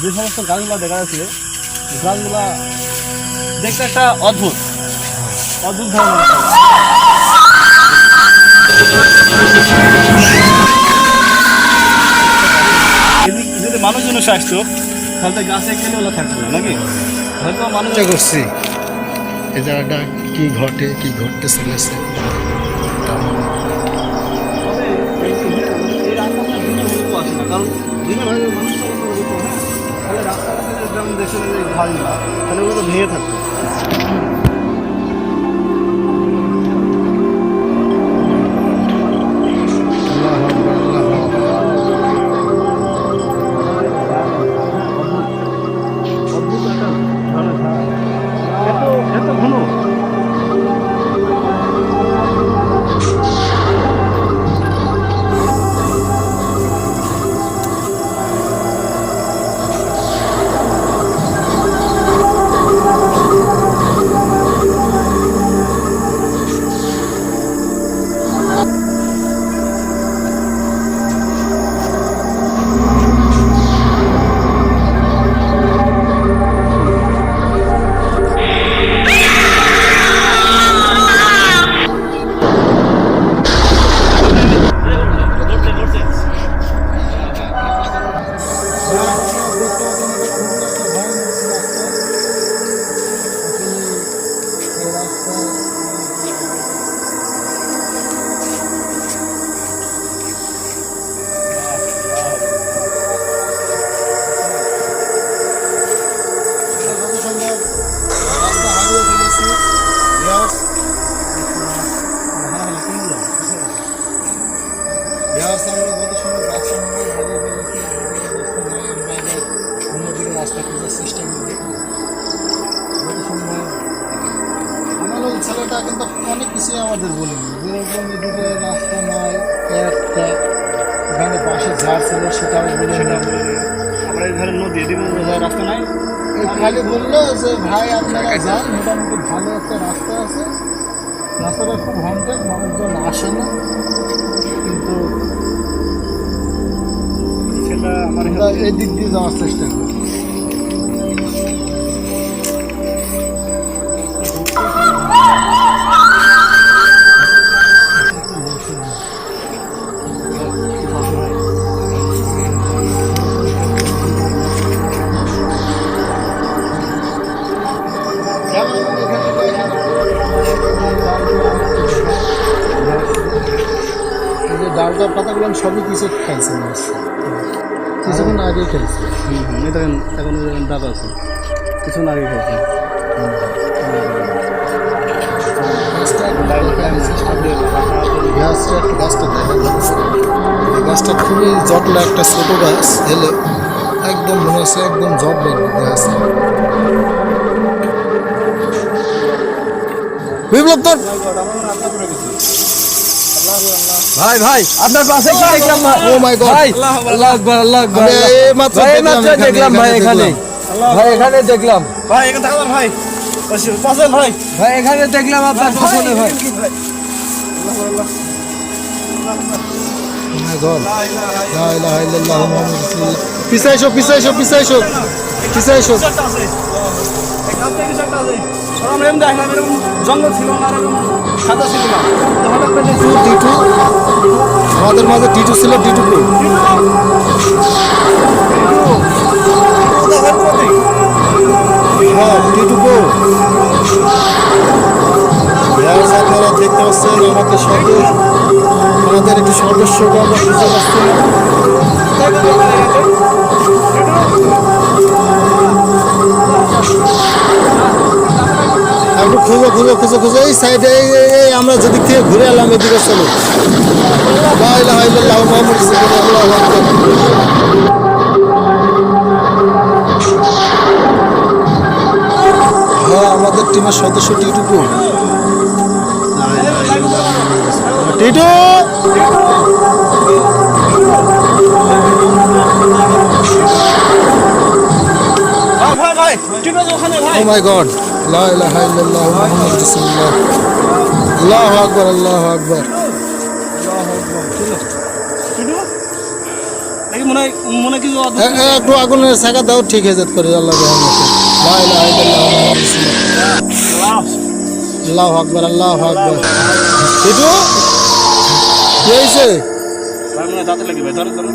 যে সমস্ত গাছগুলো দেখা যাচ্ছে গাছগুলা দেখতে একটা অদ্ভুত অদ্ভুত ধরনের যদি মানুষজন আসতো তাহলে গাছে গেলে ওলা নাকি? হয়তো মানুষ করছি। এই জায়গাটা কি ঘটে, কি ঘটতে চলেছে দেখছেন না তাহলে ওগুলো তো ভেঙে থাকতো। রাস্তা খোঁজার চেষ্টা ছেলেটা কিন্তু অনেক কিছুই আমাদের বলেনি। যেরকম এদিকে রাস্তা নাই একটা এখানে পাশে ঝাড় ছিল সেটাও বলে আমরা ধারে নদী এদিকে রাস্তা নাই। খালি বলল যে ভাই আপনারা যান মোটামুটি ভালো একটা রাস্তা আছে। রাস্তাটা খুব হন্টেড মানুষজন আসে না। কিন্তু সেটা আমার আমরা এই দিক দিয়ে যাওয়ার চেষ্টা করি। যেমন এখানে তো এখানে এই ডালটা পাতাগুলো সবই কিছু খাইছে মাছ কিছুক্ষণ আগে খাইছে হুম দেখেন, এখন এই আছে। কিছুক্ষণ আগে খাইছে গাছটা একটু গাছটা দেখা যাচ্ছে গাছটা খুবই জটলা একটা ছোট গাছ এলে একদম মনে হচ্ছে একদম জট বেরবে গাছ বিপ্লব তোর ভাই ভাই আপনার পাশে কি দেখলাম ভাই। ও মাই গড ভাই আল্লাহ আকবার আল্লাহ আকবার আমি এইমাত্র ভাই দেখলাম ভাই এখানে। ভাই এখানে দেখলাম। ভাই এখানে যান ভাই। পাশেন ভাই। ভাই এখানে দেখলাম আপনার পিছনে ভাই। এই আমরা এমনি দেখলাম এরকম জঙ্গল ছিল না সাদা ছিল না। আমাদের মাঝে টিটু ছিল টিটু কই? হ্যাঁ টিটু কো আপনারা দেখতে পাচ্ছেন, আমাদের সাথে আমাদের একটি সদস্যকে আমরা বুঝতে পারছি একটু খুঁজো খুঁজো খুঁজো খুঁজো। এই সাইডে আমরা যেদিক থেকে ঘুরে এলাম, এদিকে চলো। ইলাহা ইল্লাল্লাহু মুহাম্মাদুর রাসূলুল্লাহ আল্লাহু আকবার হ্যাঁ আমাদের টিমের সদস্য টিটুকু টিটু মাই গড লা ইলাহা মনে মনে কিছু একটু আগুনের ছাকা দাও ঠিক হয়ে যেত করে আল্লাহ রহমতে। আল্লাহ আকবার আল্লাহু আকবার। একটু কি হয়েছে দাঁতে লাগে ভাই ধরো ধরো।